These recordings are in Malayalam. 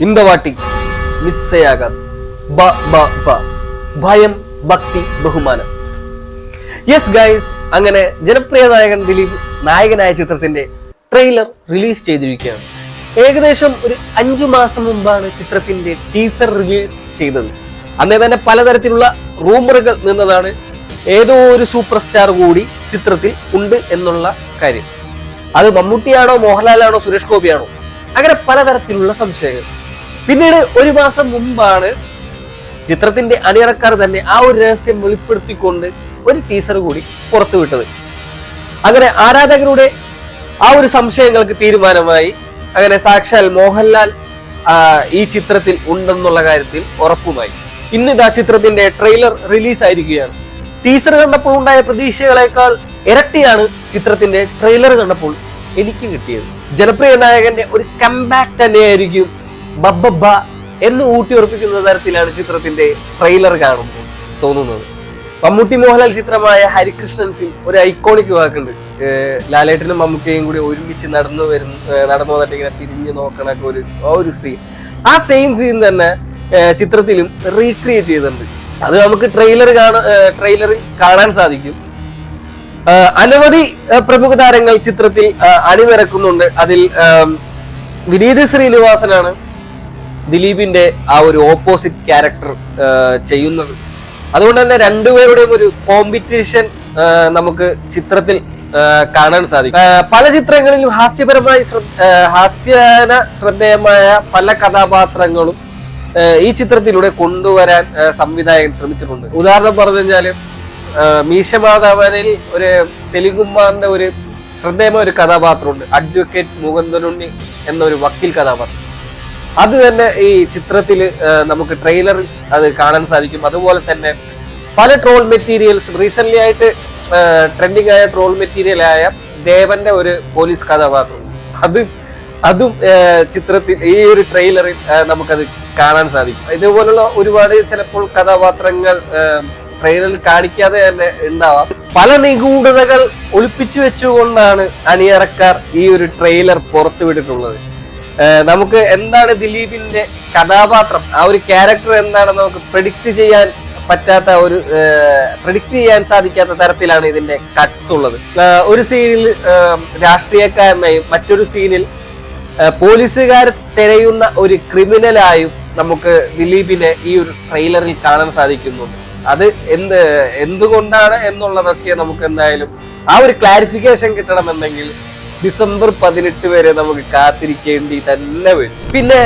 இந்த வாட்டி മിസ്സേ ആകാതെ ബ ബ ബ ഭയം ഭക്തി ബഹുമാനം യെസ് ഗൈസ് അങ്ങനെ ജനപ്രിയ നായകൻ ദിലീപ് നായകനായ ചിത്രത്തിന്റെ ട്രെയിലർ റിലീസ് ചെയ്തിരിക്കുകയാണ് ഏകദേശം ഒരു അഞ്ചു മാസം മുമ്പാണ് ചിത്രത്തിന്റെ ടീസർ റിലീസ് ചെയ്തത് അന്നേ തന്നെ പലതരത്തിലുള്ള റൂമറുകൾ നിന്നതാണ് ഏതോ ഒരു സൂപ്പർ സ്റ്റാർ കൂടി ചിത്രത്തിൽ ഉണ്ട് എന്നുള്ള കാര്യം അത് മമ്മൂട്ടിയാണോ മോഹൻലാലാണോ സുരേഷ് ഗോപിയാണോ അങ്ങനെ പലതരത്തിലുള്ള സംശയങ്ങൾ പിന്നീട് ഒരു മാസം മുമ്പാണ് ചിത്രത്തിന്റെ അണിയറക്കാർ തന്നെ ആ ഒരു രഹസ്യം വെളിപ്പെടുത്തിക്കൊണ്ട് ഒരു ടീസർ കൂടി പുറത്തുവിട്ടത് അങ്ങനെ ആരാധകരുടെ ആ ഒരു സംശയങ്ങൾക്ക് തീരുമാനമായി. അങ്ങനെ സാക്ഷാൽ മോഹൻലാൽ ഈ ചിത്രത്തിൽ ഉണ്ടെന്നുള്ള കാര്യത്തിൽ ഉറപ്പുമായി. ഇന്നിതാ ചിത്രത്തിന്റെ ട്രെയിലർ റിലീസ് ആയിരിക്കുകയാണ്. ടീസർ കണ്ടപ്പോൾ ഉണ്ടായ പ്രതീക്ഷകളെക്കാൾ ഇരട്ടിയാണ് ചിത്രത്തിന്റെ ട്രെയിലർ കണ്ടപ്പോൾ എനിക്ക് കിട്ടിയത്. ജനപ്രിയ നായകന്റെ ഒരു കംബാക്ക് തന്നെയായിരിക്കും ബബ്ബ എന്ന് ഊട്ടിയുറപ്പിക്കുന്ന തരത്തിലാണ് ചിത്രത്തിന്റെ ട്രെയിലർ കാണുമ്പോൾ തോന്നുന്നത്. മമ്മൂട്ടി മോഹൻലാൽ ചിത്രമായ ഹരികൃഷ്ണൻസിൽ ഒരു ഐക്കോണിക് വാക്കുണ്ട്. ലാലേട്ടനും മമ്മൂട്ടിയും കൂടി ഒരുമിച്ച് നടന്നു വരും നടന്നു വന്നിട്ട് ഇങ്ങനെ തിരിഞ്ഞു നോക്കണ ഒരു ഒരു സീൻ ആ സെയിം സീൻ തന്നെ ചിത്രത്തിലും റീക്രിയേറ്റ് ചെയ്തിട്ടുണ്ട്. അത് നമുക്ക് ട്രെയിലർ കാണാൻ ട്രെയിലറിൽ കാണാൻ സാധിക്കും. അനവധി പ്രമുഖ താരങ്ങൾ ചിത്രത്തിൽ അണിനിരക്കുന്നുണ്ട്. അതിൽ വിനീത് ശ്രീനിവാസനാണ് ദിലീപിന്റെ ആ ഒരു ഓപ്പോസിറ്റ് ക്യാരക്ടർ ചെയ്യുന്നത്. അതുകൊണ്ട് തന്നെ രണ്ടുപേരുടെയും ഒരു കോമ്പറ്റീഷൻ നമുക്ക് ചിത്രത്തിൽ കാണാൻ സാധിക്കും. പല ചിത്രങ്ങളിലും ഹാസ്യപരമായി ഹാസ്യന ശ്രദ്ധേയമായ പല കഥാപാത്രങ്ങളും ഈ ചിത്രത്തിലൂടെ കൊണ്ടുവരാൻ സംവിധായകൻ ശ്രമിച്ചിട്ടുണ്ട്. ഉദാഹരണം പറഞ്ഞു കഴിഞ്ഞാൽ മീശ മീശമാധവനിൽ ഒരു സെലികുമാറിന്റെ ഒരു ശ്രദ്ധേയമായ ഒരു കഥാപാത്രമുണ്ട്. അഡ്വക്കേറ്റ് മുകുന്ദനുണ്ണി എന്നൊരു വക്കീൽ കഥാപാത്രം. അത് തന്നെ ഈ ചിത്രത്തിൽ നമുക്ക് ട്രെയിലർ അത് കാണാൻ സാധിക്കും. അതുപോലെ തന്നെ പല ട്രോൾ മെറ്റീരിയൽസ് റീസെന്റ് ആയിട്ട് ട്രെൻഡിങ് ആയ ട്രോൾ മെറ്റീരിയൽ ആയ ദേവന്റെ ഒരു പോലീസ് കഥാപാത്രം. അത് അതും ചിത്രത്തിൽ ഈ ഒരു ട്രെയിലറിൽ നമുക്കത് കാണാൻ സാധിക്കും. ഇതുപോലുള്ള ഒരുപാട് ചിലപ്പോൾ കഥാപാത്രങ്ങൾ ട്രെയിലറിൽ കാണിക്കാതെ തന്നെ ഉണ്ടാവാം. പല നിഗൂഢതകൾ ഒളിപ്പിച്ചു വെച്ചുകൊണ്ടാണ് അണിയറക്കാർ ഈ ഒരു ട്രെയിലർ പുറത്തുവിട്ടിട്ടുള്ളത്. നമുക്ക് എന്താണ് ദിലീപിന്റെ കഥാപാത്രം? ആ ഒരു ക്യാരക്ടർ എന്താണെന്ന് നമുക്ക് പ്രെഡിക്റ്റ് ചെയ്യാൻ പറ്റാത്ത ഒരു പ്രെഡിക്റ്റ് ചെയ്യാൻ സാധിക്കാത്ത തരത്തിലാണ് ഇതിന്റെ കട്ട്സ് ഉള്ളത്. ഒരു സീനിൽ രാഷ്ട്രീയക്കാരനായും മറ്റൊരു സീനിൽ പോലീസുകാർ തിരയുന്ന ഒരു ക്രിമിനലായും നമുക്ക് ദിലീപിനെ ഈ ഒരു ട്രെയിലറിൽ കാണാൻ സാധിക്കുന്നുണ്ട്. അത് എന്ത് എന്തുകൊണ്ടാണ് എന്നുള്ളതൊക്കെ നമുക്ക് എന്തായാലും ആ ഒരു ക്ലാരിഫിക്കേഷൻ കിട്ടണമെന്നുണ്ടെങ്കിൽ ഡിസംബർ പതിനെട്ട് വരെ നമുക്ക് കാത്തിരിക്കേണ്ടി തന്നെ വരും. പിന്നെ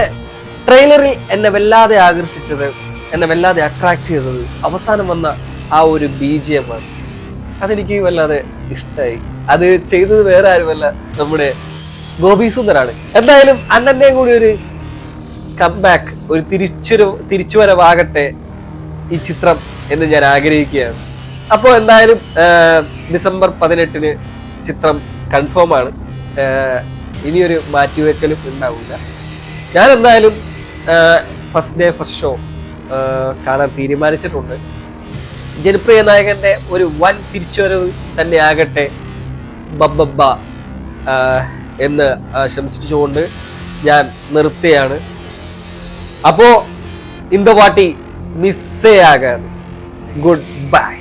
ട്രെയിലറിൽ എന്നെ വല്ലാതെ ആകർഷിച്ചത് എന്നെ വല്ലാതെ അട്രാക്ട് ചെയ്തത് അവസാനം വന്ന ആ ഒരു ബി ജി എം ആണ് അതെനിക്ക് വല്ലാതെ ഇഷ്ടമായി അത് ചെയ്തത് വേറെ ആരുമല്ല നമ്മുടെ ഗോപി സുന്ദരാണ്. എന്തായാലും അണ്ണന്റെയും കൂടി ഒരു കംബാക്ക് ഒരു തിരിച്ചൊരു തിരിച്ചുവരവാകട്ടെ ഈ ചിത്രം എന്ന് ഞാൻ ആഗ്രഹിക്കുകയാണ്. അപ്പോൾ എന്തായാലും ഡിസംബർ പതിനെട്ടിന് ചിത്രം കൺഫേം ആണ്. ഇനിയൊരു മാറ്റിവെക്കലും ഉണ്ടാവില്ല ഞാൻ എന്തായാലും ഫസ്റ്റ് ഡേ ഫസ്റ്റ് ഷോ കാണാൻ തീരുമാനിച്ചിട്ടുണ്ട്. ജനപ്രിയ നായകന്റെ ഒരു വൻ തിരിച്ചുവരവ് തന്നെ ആകട്ടെ ബബ്ബ എന്ന് ആശംസിച്ചുകൊണ്ട് ഞാൻ നിർത്തുകയാണ്. അപ്പോ ഇന്ത പാട്ടി മിസ്സേ ആകാൻ ഗുഡ് ബൈ